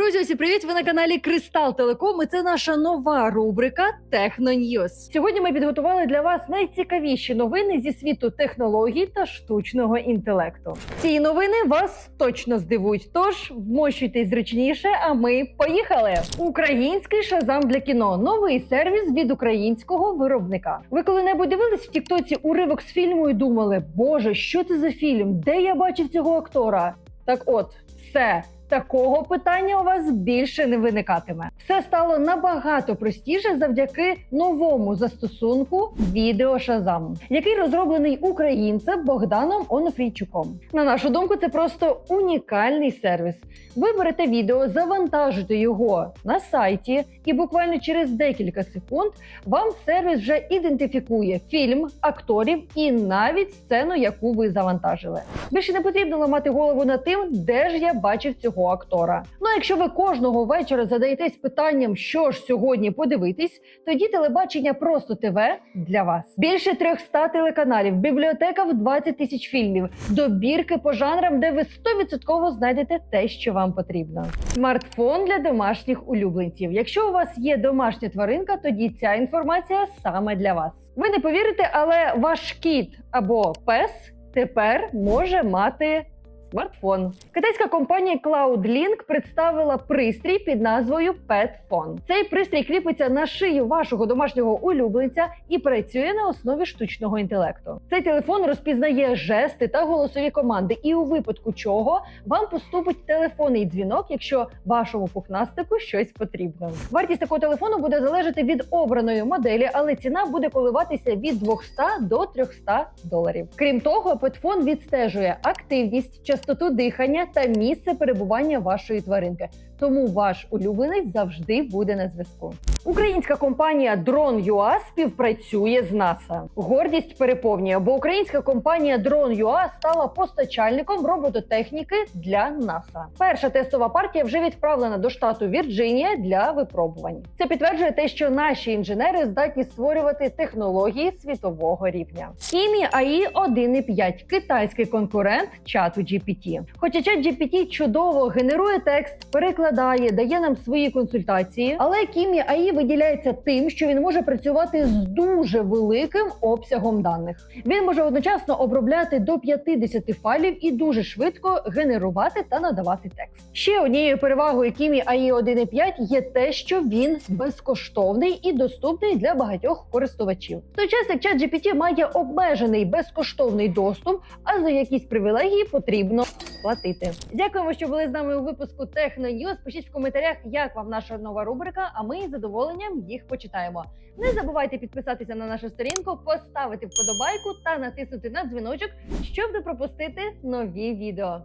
Друзі, усі привіт! Ви на каналі Кристал Телеком. і Це наша нова рубрика Техно Ньюз. Сьогодні ми підготували для вас найцікавіші новини зі світу технологій та штучного інтелекту. Ці новини вас точно здивують. Тож вмощуйтесь зручніше. А ми поїхали. Український шазам для кіно новий сервіс від українського виробника. Ви коли-небудь дивились в Тіктоці уривок з фільму і думали, Боже, що це за фільм? Де я бачив цього актора? Так, от, все. Такого питання у вас більше не виникатиме. Все стало набагато простіше завдяки новому застосунку відео Шазам, який розроблений українцем Богданом Онофрійчуком. На нашу думку, це просто унікальний сервіс. Ви берете відео, завантажите його на сайті, і буквально через декілька секунд вам сервіс вже ідентифікує фільм, акторів і навіть сцену, яку ви завантажили. Більше не потрібно ламати голову над тим, де ж я бачив цього актора. Ну а якщо ви кожного вечора задаєтесь питанням, що ж сьогодні подивитись, тоді телебачення просто ТВ для вас. Більше 300 телеканалів, бібліотека в 20 тисяч фільмів, добірки по жанрам, де ви 100% знайдете те, що вам потрібно. Смартфон для домашніх улюбленців. Якщо у вас є домашня тваринка, тоді ця інформація саме для вас. Ви не повірите, але ваш кіт або пес тепер може мати смартфон. Китайська компанія CloudLink представила пристрій під назвою PetPhone. Цей пристрій кріпиться на шию вашого домашнього улюбленця і працює на основі штучного інтелекту. Цей телефон розпізнає жести та голосові команди, і у випадку чого вам поступить телефонний дзвінок, якщо вашому пухнастику щось потрібно. Вартість такого телефону буде залежати від обраної моделі, але ціна буде коливатися від 200 до 300 доларів. Крім того, PetPhone відстежує активність, частоту дихання та місце перебування вашої тваринки. Тому ваш улюбленець завжди буде на зв'язку. Українська компанія Drone.ua співпрацює з НАСА. Гордість переповнює, бо українська компанія Drone.ua стала постачальником робототехніки для НАСА. Перша тестова партія вже відправлена до штату Вірджинія для випробувань. Це підтверджує те, що наші інженери здатні створювати технології світового рівня. Кімі AI 1.5 – китайський конкурент чату GPT. Хоча чат GPT чудово генерує текст, перекладає, дає нам свої консультації, але Кімі AI виділяється тим, що він може працювати з дуже великим обсягом даних. Він може одночасно обробляти до 50 файлів і дуже швидко генерувати та надавати текст. Ще однією перевагою Кімі AI 1.5 є те, що він безкоштовний і доступний для багатьох користувачів. В той час як чат GPT має обмежений безкоштовний доступ, а за якісь привілегії потрібно платити. Дякуємо, що були з нами у випуску Техно. Пишіть в коментарях, як вам наша нова рубрика. А ми із задоволенням їх почитаємо. Не забувайте підписатися на нашу сторінку, поставити вподобайку та натиснути на дзвіночок, щоб не пропустити нові відео.